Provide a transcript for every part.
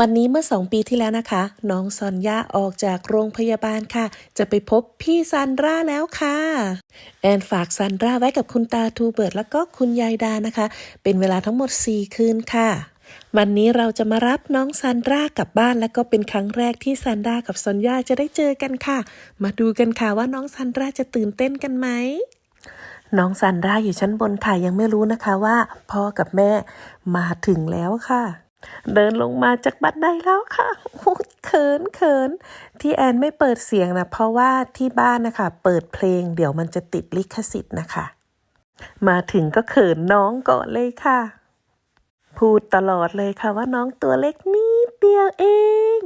วันนี้เมื่อสองปีที่แล้วนะคะ น้องซอนย่าออกจากโรงพยาบาลค่ะ จะไปพบพี่ซันราแล้วค่ะ แอนฝากซันราไว้กับคุณตาทูเบิร์ตแล้วก็คุณยายดานะคะ เป็นเวลาทั้งหมด 4 คืนค่ะวันนี้เราจะมารับน้องซันรากลับบ้านและก็เป็นครั้งแรกที่ซันรากับซอนย่าจะได้เจอกันค่ะ มาดูกันค่ะว่าน้องซันราจะตื่นเต้นกันไหมน้องซันราอยู่ชั้นบนค่ะยังไม่รู้นะคะว่าพ่อกับแม่มาถึงแล้วค่ะ เดินลงมาจากบันไดแล้วค่ะเขินเขินที่แอนไม่เปิดเสียงนะเพราะว่าที่บ้านนะคะ เปิดเพลงเดี๋ยวมันจะติดลิขสิทธิ์นะคะ มาถึงก็เขินน้องก่อนเลยค่ะ พูดตลอดเลยค่ะว่าน้องตัวเล็กนิดเดียวเอง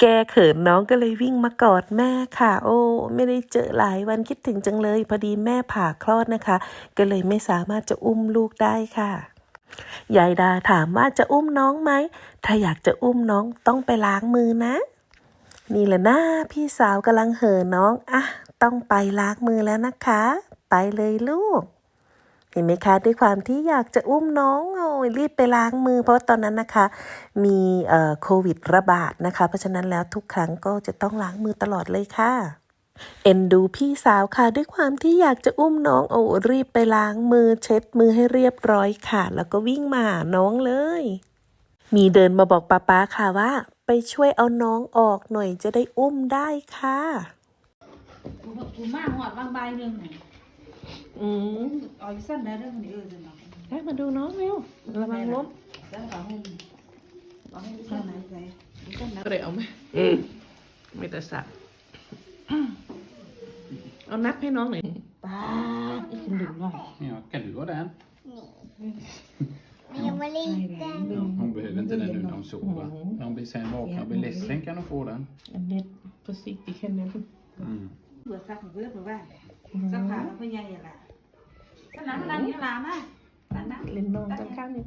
แกเขินน้องก็เลยวิ่งมากอดแม่ค่ะ โอ้ไม่ได้เจอหลายวันคิดถึงจังเลย พอดีแม่ผ่าคลอดนะคะ ก็เลยไม่สามารถจะอุ้มลูกได้ค่ะ ยายดาถามว่าจะอุ้มน้องไหม ถ้าอยากจะอุ้มน้องต้องไปล้างมือนะ นี่แหละนะพี่สาวกำลังเห่อน้องอะต้องไปล้างมือแล้วนะคะ ไปเลยลูก เห็นไหมคะ ด้วยความที่อยากจะอุ้มน้องโอ้ยรีบไปล้างมือ เพราะตอนนั้นนะคะ มีเอ่อโควิดระบาดนะคะ เพราะฉะนั้นแล้วทุกครั้งก็จะต้องล้างมือตลอดเลยค่ะ เอ็นดูพี่สาวค่ะ ด้วยความที่อยากจะอุ้มน้องโอ้รีบไปล้างมือเช็ดมือให้เรียบร้อยค่ะ แล้วก็วิ่งมาหาน้องเลย มีเดินมาบอกป้าป๊าค่ะว่า ไปช่วยเอาน้องออกหน่อยจะได้อุ้มได้ค่ะกูกูมาหอดบางใบหนึ่งน่ะอืมเอาอีสั้นได้เรื่องนี้เออจะหนักได้มาดูน้องเร็วระวังล้มแล้วเอาให้เอาให้อีสั้นไหนใจอีสั้นนะก็เลยเอาไหมอืมไม่แต่สับ เอานับให้น้องหน่อยป้าอีขึ้นดึงหน่อย Ja, kan du vara den? Men jag var liten. Ja, hon behöver inte den nu när hon sover. När hon blir sen vaknar och blir ledsen kan hon få den. อันเน็ตประสิทธิ์แค่นั้น Mm. เบื่อซักเบื่อเบื่อว่าสักขาแล้วพ่อใหญ่ละสนามนั่งนี่ลามานั่งเล่นน้องกันข้างนึง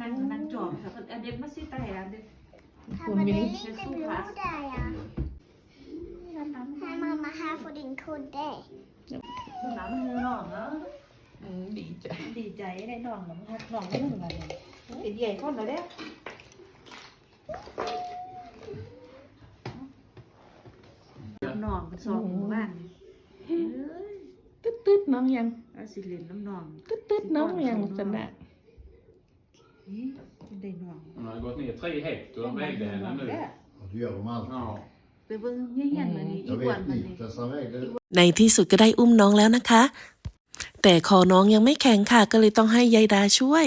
นั่งนั่งจอบค่ะเด็กมาสิแต่เด็ก Pappa, det är lite blod där ja. Här mamma, här får din kudde. สนามมันนองเนาะอืมดีใจ ดีใจได้นองหนองนองได้เหมือนกันเลยใหญ่คนเลยเด้นองเป็นสองบ้านเฮ้ยตึ๊ดตึ๊ดน้องยังเอาสิเลนน้ำนองตึ๊ดตึ๊ดน้องยังจันนะได้นอง Hon har gått ner tre hektar och de vägde henne nu. Ja, det gör de alltid. Ja. ไปเบิ่งเงี้ยๆมานี่อี Jag กวัน vet มานี่ inte, dessa vägde ในที่สุดก็ได้อุ้มน้องแล้วนะคะ แต่คอน้องยังไม่แข็งค่ะ ก็เลยต้องให้ยายดาช่วย